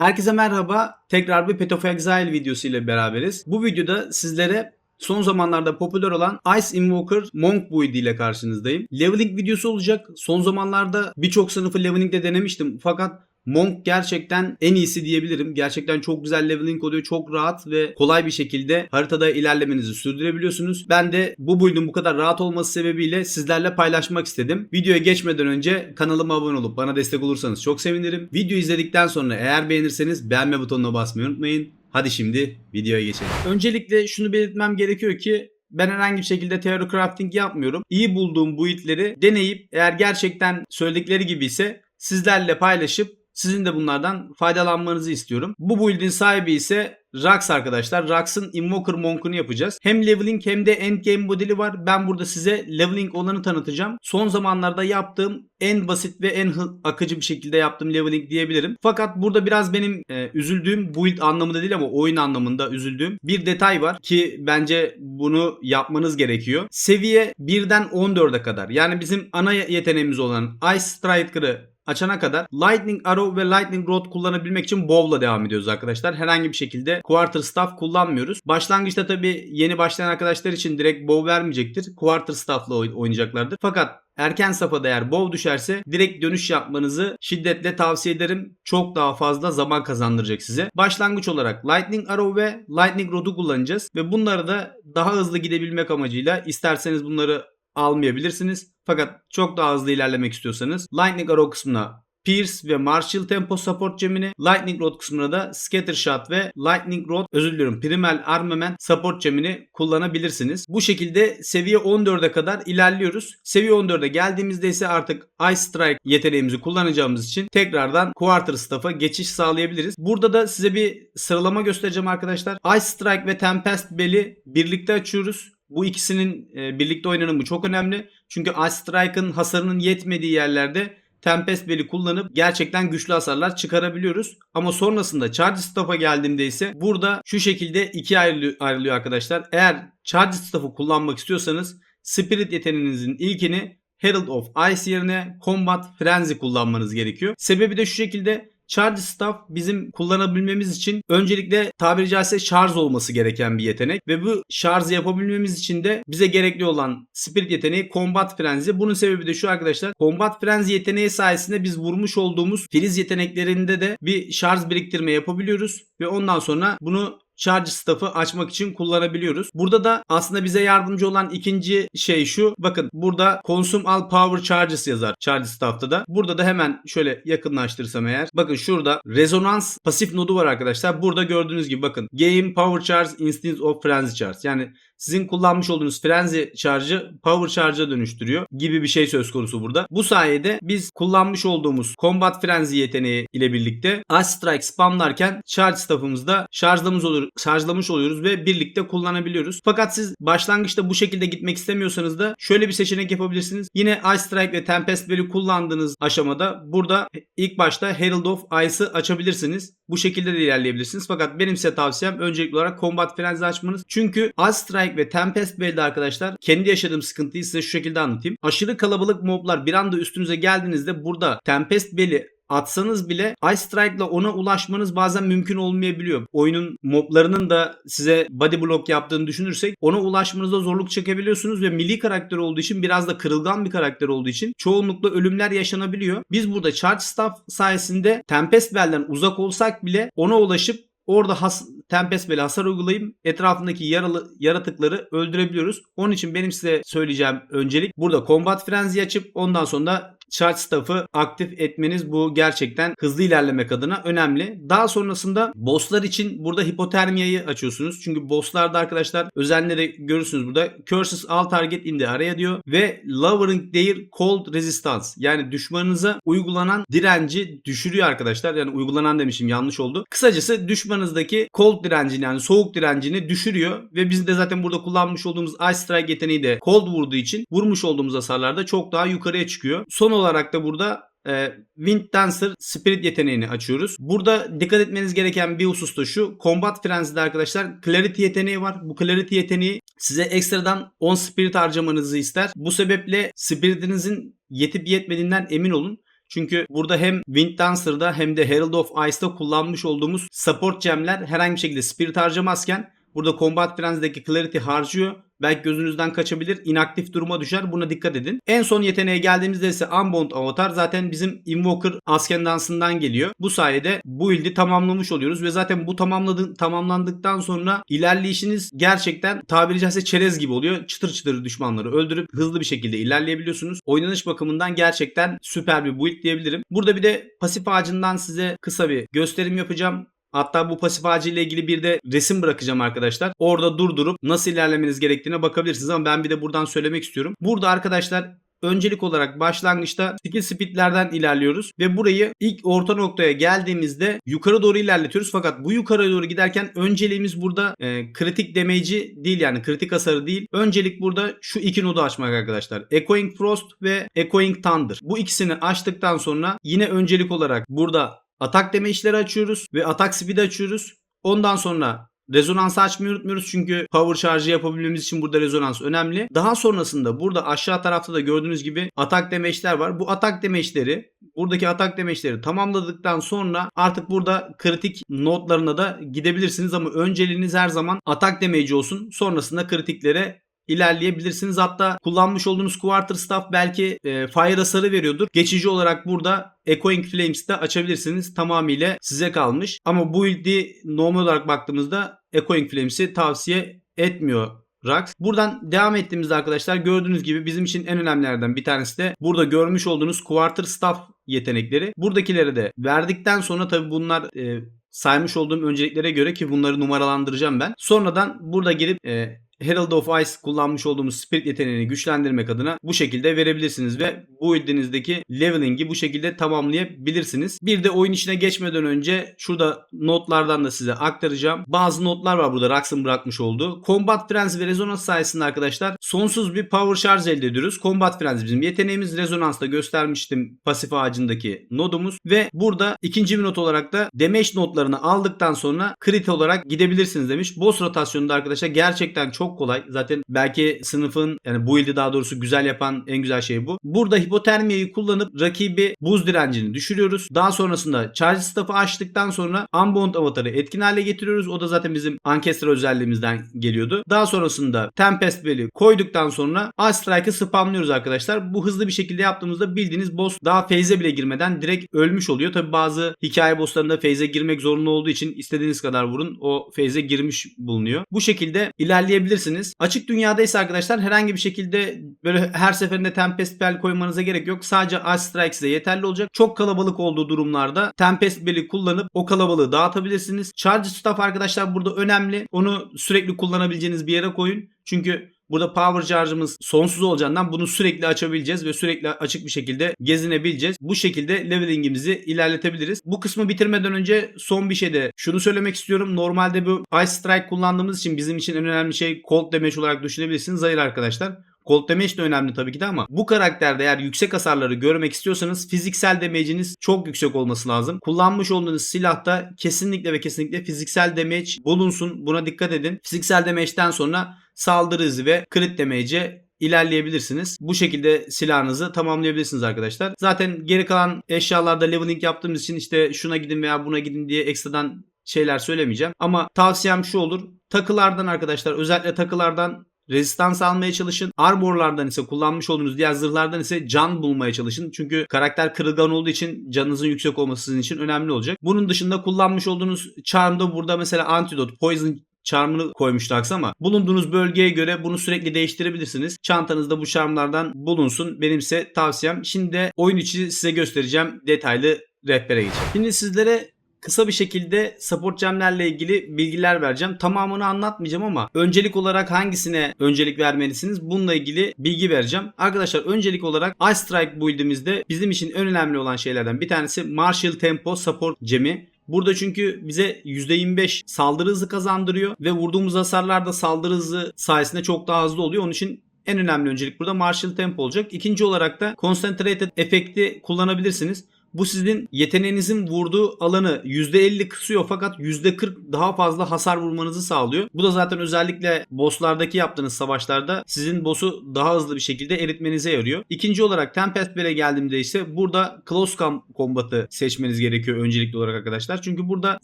Herkese merhaba. Tekrar bir Path of Exile videosu ile beraberiz. Bu videoda sizlere son zamanlarda popüler olan Ice Invoker Monk build ile karşınızdayım. Leveling videosu olacak. Son zamanlarda birçok sınıfı leveling'de denemiştim. Fakat Monk gerçekten en iyisi diyebilirim. Gerçekten çok güzel leveling oluyor. Çok rahat ve kolay bir şekilde haritada ilerlemenizi sürdürebiliyorsunuz. Ben de bu build'in bu kadar rahat olması sebebiyle sizlerle paylaşmak istedim. Videoya geçmeden önce kanalıma abone olup bana destek olursanız çok sevinirim. Video izledikten sonra eğer beğenirseniz beğenme butonuna basmayı unutmayın. Hadi şimdi videoya geçelim. Öncelikle şunu belirtmem gerekiyor ki ben herhangi bir şekilde theory crafting yapmıyorum. İyi bulduğum build'leri deneyip eğer gerçekten söyledikleri gibi ise sizlerle paylaşıp sizin de bunlardan faydalanmanızı istiyorum. Bu build'in sahibi ise Rax arkadaşlar. Rax'ın Invoker Monk'unu yapacağız. Hem leveling hem de endgame modeli var. Ben burada size leveling olanı tanıtacağım. Son zamanlarda yaptığım en basit ve en akıcı bir şekilde yaptığım leveling diyebilirim. Fakat burada biraz benim e, üzüldüğüm build anlamında değil ama oyun anlamında üzüldüğüm bir detay var ki bence bunu yapmanız gerekiyor. Seviye 1'den 14'e kadar yani bizim ana yeteneğimiz olan Ice Striker'ı açana kadar Lightning Arrow ve Lightning Rod kullanabilmek için Bow'la devam ediyoruz arkadaşlar. Herhangi bir şekilde Quarter Staff kullanmıyoruz. Başlangıçta tabi yeni başlayan arkadaşlar için direkt Bow vermeyecektir. Quarter Staff'la oy- oynayacaklardır. Fakat erken safhada eğer bow düşerse direkt dönüş yapmanızı şiddetle tavsiye ederim. Çok daha fazla zaman kazandıracak size. Başlangıç olarak Lightning Arrow ve Lightning Rod'u kullanacağız ve bunları da daha hızlı gidebilmek amacıyla isterseniz bunları almayabilirsiniz. Fakat çok daha hızlı ilerlemek istiyorsanız Lightning Arrow kısmına Pierce ve Martial Tempo Support gemini, Lightning Rod kısmına da Scatter Shot ve Lightning Rod özür diliyorum Primal Armament Support gemini kullanabilirsiniz. Bu şekilde seviye 14'e kadar ilerliyoruz. Seviye 14'e geldiğimizde ise artık Ice Strike yeteneğimizi kullanacağımız için tekrardan Quarter Staff'a geçiş sağlayabiliriz. Burada da size bir sıralama göstereceğim arkadaşlar. Ice Strike ve Tempest Bell'i birlikte açıyoruz. Bu ikisinin e, birlikte oynanımı çok önemli. Çünkü Ice Strike'ın hasarının yetmediği yerlerde Tempest Bell'i kullanıp gerçekten güçlü hasarlar çıkarabiliyoruz. Ama sonrasında Charge Staff'a geldiğimde ise burada şu şekilde ikiye ayrılıyor, ayrılıyor arkadaşlar. Eğer Charge Staff'ı kullanmak istiyorsanız Spirit yeteneğinizin ilkini Herald of Ice yerine Combat Frenzy kullanmanız gerekiyor. Sebebi de şu şekilde Charge Staff bizim kullanabilmemiz için öncelikle tabiri caizse şarj olması gereken bir yetenek ve bu şarjı yapabilmemiz için de bize gerekli olan Spirit yeteneği Combat Frenzy. Bunun sebebi de şu arkadaşlar. Combat Frenzy yeteneği sayesinde biz vurmuş olduğumuz friz yeteneklerinde de bir şarj biriktirme yapabiliyoruz ve ondan sonra bunu Charge Staff'ı açmak için kullanabiliyoruz. Burada da aslında bize yardımcı olan ikinci şey şu. Bakın burada Consume All Power Charges yazar Charge Staff'ta da. Burada da hemen şöyle yakınlaştırsam eğer. Bakın şurada rezonans pasif nodu var arkadaşlar. Burada gördüğünüz gibi bakın. Game Power Charge Instance of Frenzy Charge. Yani sizin kullanmış olduğunuz frenzy charge'ı power charge'a dönüştürüyor gibi bir şey söz konusu burada. Bu sayede biz kullanmış olduğumuz combat frenzy yeteneği ile birlikte Ice Strike spamlarken charge staff'ımızda şarjlamış, olur, şarjlamış oluyoruz ve birlikte kullanabiliyoruz. Fakat siz başlangıçta bu şekilde gitmek istemiyorsanız da şöyle bir seçenek yapabilirsiniz. Yine Ice Strike ve Tempest Bell'i kullandığınız aşamada burada ilk başta Herald of Ice'ı açabilirsiniz. Bu şekilde de ilerleyebilirsiniz. Fakat benim size tavsiyem öncelikli olarak Combat Frenzy açmanız. Çünkü Ice Strike ve Tempest Bell'de arkadaşlar kendi yaşadığım sıkıntıyı size şu şekilde anlatayım. Aşırı kalabalık moblar bir anda üstünüze geldiğinizde burada Tempest Bell'i atsanız bile Ice Strike'la ona ulaşmanız bazen mümkün olmayabiliyor. Oyunun moblarının da size body block yaptığını düşünürsek ona ulaşmanızda zorluk çekebiliyorsunuz ve milli karakter olduğu için biraz da kırılgan bir karakter olduğu için çoğunlukla ölümler yaşanabiliyor. Biz burada Charge Staff sayesinde Tempest Bell'den uzak olsak bile ona ulaşıp Orada has, Tempest Bell'e hasar uygulayıp etrafındaki yaralı yaratıkları öldürebiliyoruz. Onun için benim size söyleyeceğim öncelik burada Combat Frenzy açıp ondan sonra Charge Staff'ı aktif etmeniz bu gerçekten hızlı ilerlemek adına önemli. Daha sonrasında bosslar için burada hipotermiyayı açıyorsunuz. Çünkü bosslarda arkadaşlar özellikle görürsünüz burada Curses all target in the area diyor ve lowering their cold resistance yani düşmanınıza uygulanan direnci düşürüyor arkadaşlar. Yani uygulanan demişim yanlış oldu. Kısacası düşmanınızdaki cold direncini yani soğuk direncini düşürüyor ve bizim de zaten burada kullanmış olduğumuz Ice Strike yeteneği de cold vurduğu için vurmuş olduğumuz hasarlarda çok daha yukarıya çıkıyor. Son olarak da burada e, Wind Dancer Spirit yeteneğini açıyoruz. Burada dikkat etmeniz gereken bir husus da şu. Combat Frenzy'de arkadaşlar Clarity yeteneği var. Bu Clarity yeteneği size ekstradan 10 Spirit harcamanızı ister. Bu sebeple Spirit'inizin yetip yetmediğinden emin olun. Çünkü burada hem Wind Dancer'da hem de Herald of Ice'da kullanmış olduğumuz support gemler herhangi bir şekilde spirit harcamazken burada Combat Frenzy'deki Clarity harcıyor. Belki gözünüzden kaçabilir. inaktif duruma düşer. Buna dikkat edin. En son yeteneğe geldiğimizde ise Unbound Avatar zaten bizim Invoker Ascendance'ından geliyor. Bu sayede bu build'i tamamlamış oluyoruz ve zaten bu tamamladı, tamamlandıktan sonra ilerleyişiniz gerçekten tabiri caizse çerez gibi oluyor. Çıtır çıtır düşmanları öldürüp hızlı bir şekilde ilerleyebiliyorsunuz. Oynanış bakımından gerçekten süper bir build diyebilirim. Burada bir de pasif ağacından size kısa bir gösterim yapacağım. Hatta bu pasif ağacı ile ilgili bir de resim bırakacağım arkadaşlar. Orada durdurup nasıl ilerlemeniz gerektiğine bakabilirsiniz ama ben bir de buradan söylemek istiyorum. Burada arkadaşlar Öncelik olarak başlangıçta skill speedlerden ilerliyoruz ve burayı ilk orta noktaya geldiğimizde yukarı doğru ilerletiyoruz. Fakat bu yukarı doğru giderken önceliğimiz burada e, kritik damage'i değil yani kritik hasarı değil. Öncelik burada şu iki nodu açmak arkadaşlar. Echoing Frost ve Echoing Thunder. Bu ikisini açtıktan sonra yine öncelik olarak burada atak damage'leri açıyoruz ve atak speed açıyoruz. Ondan sonra Rezonans açmayı unutmuyoruz çünkü power şarjı yapabilmemiz için burada rezonans önemli. Daha sonrasında burada aşağı tarafta da gördüğünüz gibi atak demeçler var. Bu atak demeçleri buradaki atak demeçleri tamamladıktan sonra artık burada kritik notlarına da gidebilirsiniz ama önceliğiniz her zaman atak demeci olsun. Sonrasında kritiklere ilerleyebilirsiniz. Hatta kullanmış olduğunuz Quarter Staff belki e, fire hasarı veriyordur. Geçici olarak burada Echoing Flames de açabilirsiniz. Tamamıyla size kalmış. Ama bu build'i normal olarak baktığımızda Echoing Flames'i tavsiye etmiyor Rax. Buradan devam ettiğimizde arkadaşlar gördüğünüz gibi bizim için en önemlilerden bir tanesi de burada görmüş olduğunuz Quarter Staff yetenekleri. Buradakileri de verdikten sonra tabi bunlar e, saymış olduğum önceliklere göre ki bunları numaralandıracağım ben. Sonradan burada girip e, Herald of Ice kullanmış olduğumuz Spirit yeteneğini güçlendirmek adına bu şekilde verebilirsiniz ve bu build'inizdeki leveling'i bu şekilde tamamlayabilirsiniz. Bir de oyun içine geçmeden önce şurada notlardan da size aktaracağım. Bazı notlar var burada Rax'ın bırakmış olduğu. Combat Frenzy ve Resonance sayesinde arkadaşlar sonsuz bir power şarj elde ediyoruz. Combat Frenzy bizim yeteneğimiz. Resonance'da göstermiştim pasif ağacındaki nodumuz ve burada ikinci bir not olarak da damage notlarını aldıktan sonra crit olarak gidebilirsiniz demiş. Boss rotasyonunda arkadaşlar gerçekten çok çok kolay. Zaten belki sınıfın yani bu ilde daha doğrusu güzel yapan en güzel şey bu. Burada hipotermiyeyi kullanıp rakibi buz direncini düşürüyoruz. Daha sonrasında charge staff'ı açtıktan sonra unbound avatarı etkin hale getiriyoruz. O da zaten bizim ancestor özelliğimizden geliyordu. Daha sonrasında Tempest Bell'i koyduktan sonra Ice Strike'ı spamlıyoruz arkadaşlar. Bu hızlı bir şekilde yaptığımızda bildiğiniz boss daha phase'e bile girmeden direkt ölmüş oluyor. Tabi bazı hikaye bosslarında phase'e girmek zorunlu olduğu için istediğiniz kadar vurun o phase'e girmiş bulunuyor. Bu şekilde ilerleyebilirsiniz yapabilirsiniz. Açık dünyada ise arkadaşlar herhangi bir şekilde böyle her seferinde Tempest Bell koymanıza gerek yok. Sadece Ice Strike size yeterli olacak. Çok kalabalık olduğu durumlarda Tempest Bell'i kullanıp o kalabalığı dağıtabilirsiniz. Charge Staff arkadaşlar burada önemli. Onu sürekli kullanabileceğiniz bir yere koyun. Çünkü Burada power charge'ımız sonsuz olacağından bunu sürekli açabileceğiz ve sürekli açık bir şekilde gezinebileceğiz. Bu şekilde levelingimizi ilerletebiliriz. Bu kısmı bitirmeden önce son bir şey de şunu söylemek istiyorum. Normalde bu Ice Strike kullandığımız için bizim için en önemli şey cold damage olarak düşünebilirsiniz. Hayır arkadaşlar. Cold damage de önemli tabii ki de ama bu karakterde eğer yüksek hasarları görmek istiyorsanız fiziksel damage'iniz çok yüksek olması lazım. Kullanmış olduğunuz silahta kesinlikle ve kesinlikle fiziksel damage bulunsun. Buna dikkat edin. Fiziksel damage'den sonra saldırı hızı ve crit damage'e ilerleyebilirsiniz. Bu şekilde silahınızı tamamlayabilirsiniz arkadaşlar. Zaten geri kalan eşyalarda leveling yaptığımız için işte şuna gidin veya buna gidin diye ekstradan şeyler söylemeyeceğim. Ama tavsiyem şu olur. Takılardan arkadaşlar özellikle takılardan rezistans almaya çalışın. Armorlardan ise kullanmış olduğunuz diğer zırhlardan ise can bulmaya çalışın. Çünkü karakter kırılgan olduğu için canınızın yüksek olması sizin için önemli olacak. Bunun dışında kullanmış olduğunuz charm'da burada mesela antidote, poison charm'ını koymuştu Aks ama bulunduğunuz bölgeye göre bunu sürekli değiştirebilirsiniz. Çantanızda bu charmlardan bulunsun. Benimse tavsiyem. Şimdi de oyun içi size göstereceğim detaylı rehbere geçelim. Şimdi sizlere kısa bir şekilde support gemlerle ilgili bilgiler vereceğim. Tamamını anlatmayacağım ama öncelik olarak hangisine öncelik vermelisiniz bununla ilgili bilgi vereceğim. Arkadaşlar öncelik olarak Ice Strike build'imizde bizim için en önemli olan şeylerden bir tanesi Martial Tempo Support gemi. Burada çünkü bize %25 saldırı hızı kazandırıyor ve vurduğumuz hasarlar da saldırı hızı sayesinde çok daha hızlı oluyor. Onun için en önemli öncelik burada Martial Tempo olacak. İkinci olarak da Concentrated efekti kullanabilirsiniz. Bu sizin yeteneğinizin vurduğu alanı %50 kısıyor fakat %40 daha fazla hasar vurmanızı sağlıyor. Bu da zaten özellikle bosslardaki yaptığınız savaşlarda sizin boss'u daha hızlı bir şekilde eritmenize yarıyor. İkinci olarak Tempest Bell'e geldiğimde ise burada Close Combat'ı seçmeniz gerekiyor öncelikli olarak arkadaşlar. Çünkü burada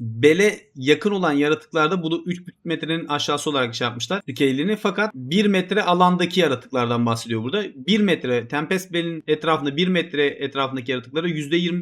Bell'e yakın olan yaratıklarda bunu 3 metrenin aşağısı olarak şey yapmışlar. Dikeyliğini fakat 1 metre alandaki yaratıklardan bahsediyor burada. 1 metre Tempest Bell'in etrafında 1 metre etrafındaki yaratıklara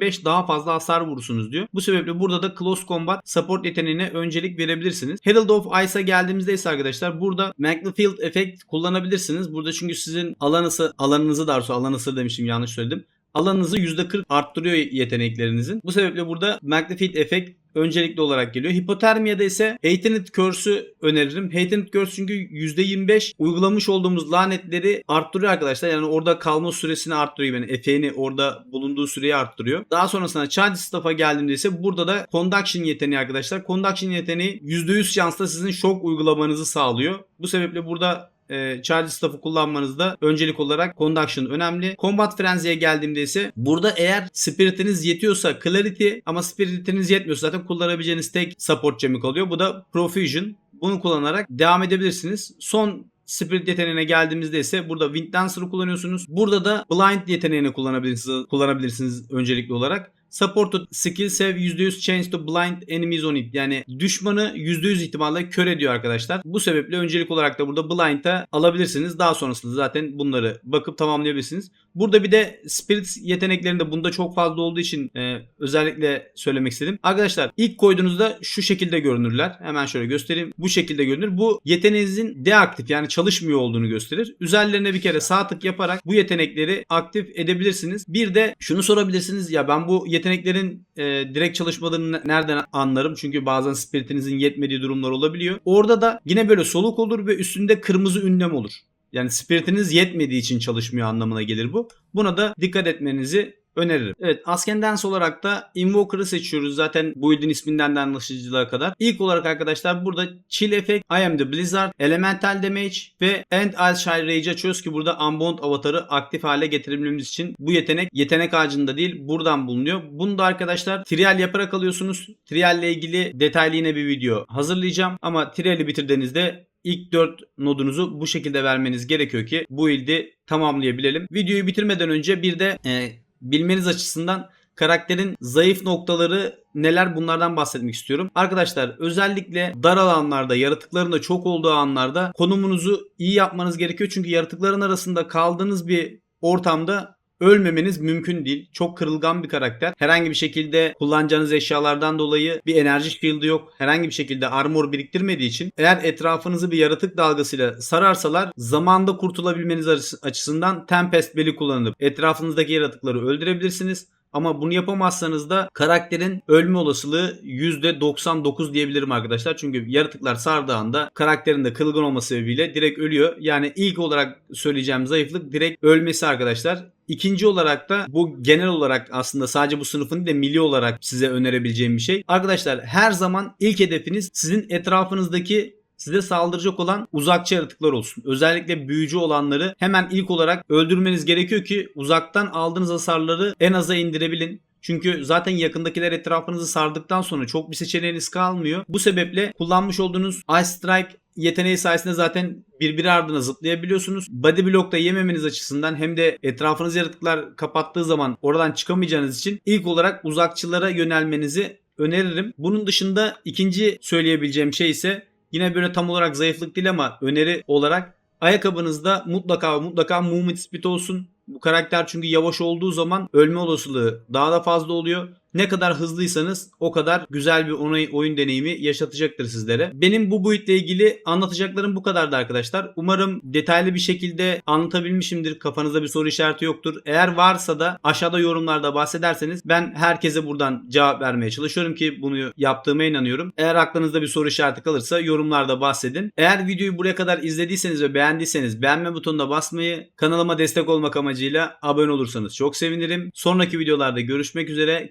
%25 daha fazla hasar vurursunuz diyor. Bu sebeple burada da Close Combat Support yeteneğine öncelik verebilirsiniz. Herald of Ice'a geldiğimizde ise arkadaşlar burada Magnifield Effect kullanabilirsiniz. Burada çünkü sizin alanısı, alanınızı daha doğrusu alanısı demişim yanlış söyledim alanınızı %40 arttırıyor yeteneklerinizin. Bu sebeple burada Magnified Effect öncelikli olarak geliyor. Hipotermiyada ise Hatened Curse'ü öneririm. Hatened Curse çünkü %25 uygulamış olduğumuz lanetleri arttırıyor arkadaşlar. Yani orada kalma süresini arttırıyor. Yani efeğini orada bulunduğu süreyi arttırıyor. Daha sonrasında Charge Staff'a geldiğimde ise burada da Conduction yeteneği arkadaşlar. Conduction yeteneği %100 şansla sizin şok uygulamanızı sağlıyor. Bu sebeple burada e, charge staff'ı kullanmanızda öncelik olarak conduction önemli. Combat frenzy'ye geldiğimde ise burada eğer spiritiniz yetiyorsa clarity ama spiritiniz yetmiyorsa zaten kullanabileceğiniz tek support gemi kalıyor. Bu da profusion. Bunu kullanarak devam edebilirsiniz. Son Spirit yeteneğine geldiğimizde ise burada Wind Dancer'ı kullanıyorsunuz. Burada da Blind yeteneğini kullanabilirsiniz, kullanabilirsiniz öncelikli olarak. Supported skill save %100 change to blind enemies on it. Yani düşmanı %100 ihtimalle kör ediyor arkadaşlar. Bu sebeple öncelik olarak da burada blind'a alabilirsiniz. Daha sonrasında zaten bunları bakıp tamamlayabilirsiniz. Burada bir de spirit yeteneklerinde bunda çok fazla olduğu için e, özellikle söylemek istedim. Arkadaşlar ilk koyduğunuzda şu şekilde görünürler. Hemen şöyle göstereyim. Bu şekilde görünür. Bu yeteneğinizin deaktif yani çalışmıyor olduğunu gösterir. Üzerlerine bir kere sağ tık yaparak bu yetenekleri aktif edebilirsiniz. Bir de şunu sorabilirsiniz. Ya ben bu yeteneklerin e, direkt çalışmadığını nereden anlarım? Çünkü bazen spiritinizin yetmediği durumlar olabiliyor. Orada da yine böyle soluk olur ve üstünde kırmızı ünlem olur. Yani spiritiniz yetmediği için çalışmıyor anlamına gelir bu. Buna da dikkat etmenizi öneririm. Evet Askendance olarak da Invoker'ı seçiyoruz zaten build'in isminden de anlaşıcılığa kadar. İlk olarak arkadaşlar burada Chill Effect, I Am The Blizzard, Elemental Damage ve End I'll Rage açıyoruz ki burada Unbound avatarı aktif hale getirebilmemiz için bu yetenek yetenek ağacında değil buradan bulunuyor. Bunu da arkadaşlar trial yaparak alıyorsunuz. Trial ile ilgili detaylı yine bir video hazırlayacağım ama trial'i bitirdiğinizde ilk 4 nodunuzu bu şekilde vermeniz gerekiyor ki bu ildi tamamlayabilelim. Videoyu bitirmeden önce bir de e, bilmeniz açısından karakterin zayıf noktaları neler bunlardan bahsetmek istiyorum. Arkadaşlar özellikle dar alanlarda yaratıkların da çok olduğu anlarda konumunuzu iyi yapmanız gerekiyor. Çünkü yaratıkların arasında kaldığınız bir ortamda ölmemeniz mümkün değil. Çok kırılgan bir karakter. Herhangi bir şekilde kullanacağınız eşyalardan dolayı bir enerji shield'ı yok. Herhangi bir şekilde armor biriktirmediği için eğer etrafınızı bir yaratık dalgasıyla sararsalar zamanda kurtulabilmeniz açısından Tempest Bell'i kullanıp etrafınızdaki yaratıkları öldürebilirsiniz. Ama bunu yapamazsanız da karakterin ölme olasılığı %99 diyebilirim arkadaşlar. Çünkü yaratıklar sardığı anda karakterin de kılgın olması sebebiyle direkt ölüyor. Yani ilk olarak söyleyeceğim zayıflık direkt ölmesi arkadaşlar. İkinci olarak da bu genel olarak aslında sadece bu sınıfın değil de milli olarak size önerebileceğim bir şey. Arkadaşlar her zaman ilk hedefiniz sizin etrafınızdaki size saldıracak olan uzakçı yaratıklar olsun. Özellikle büyücü olanları hemen ilk olarak öldürmeniz gerekiyor ki uzaktan aldığınız hasarları en aza indirebilin. Çünkü zaten yakındakiler etrafınızı sardıktan sonra çok bir seçeneğiniz kalmıyor. Bu sebeple kullanmış olduğunuz Ice Strike yeteneği sayesinde zaten birbiri ardına zıplayabiliyorsunuz. Body block'ta yememeniz açısından hem de etrafınız yaratıklar kapattığı zaman oradan çıkamayacağınız için ilk olarak uzakçılara yönelmenizi öneririm. Bunun dışında ikinci söyleyebileceğim şey ise Yine böyle tam olarak zayıflık değil ama öneri olarak ayakkabınızda mutlaka mutlaka movement speed olsun. Bu karakter çünkü yavaş olduğu zaman ölme olasılığı daha da fazla oluyor. Ne kadar hızlıysanız o kadar güzel bir oyun deneyimi yaşatacaktır sizlere. Benim bu boyutla ilgili anlatacaklarım bu kadardı arkadaşlar. Umarım detaylı bir şekilde anlatabilmişimdir. Kafanızda bir soru işareti yoktur. Eğer varsa da aşağıda yorumlarda bahsederseniz ben herkese buradan cevap vermeye çalışıyorum ki bunu yaptığıma inanıyorum. Eğer aklınızda bir soru işareti kalırsa yorumlarda bahsedin. Eğer videoyu buraya kadar izlediyseniz ve beğendiyseniz beğenme butonuna basmayı, kanalıma destek olmak amacıyla abone olursanız çok sevinirim. Sonraki videolarda görüşmek üzere.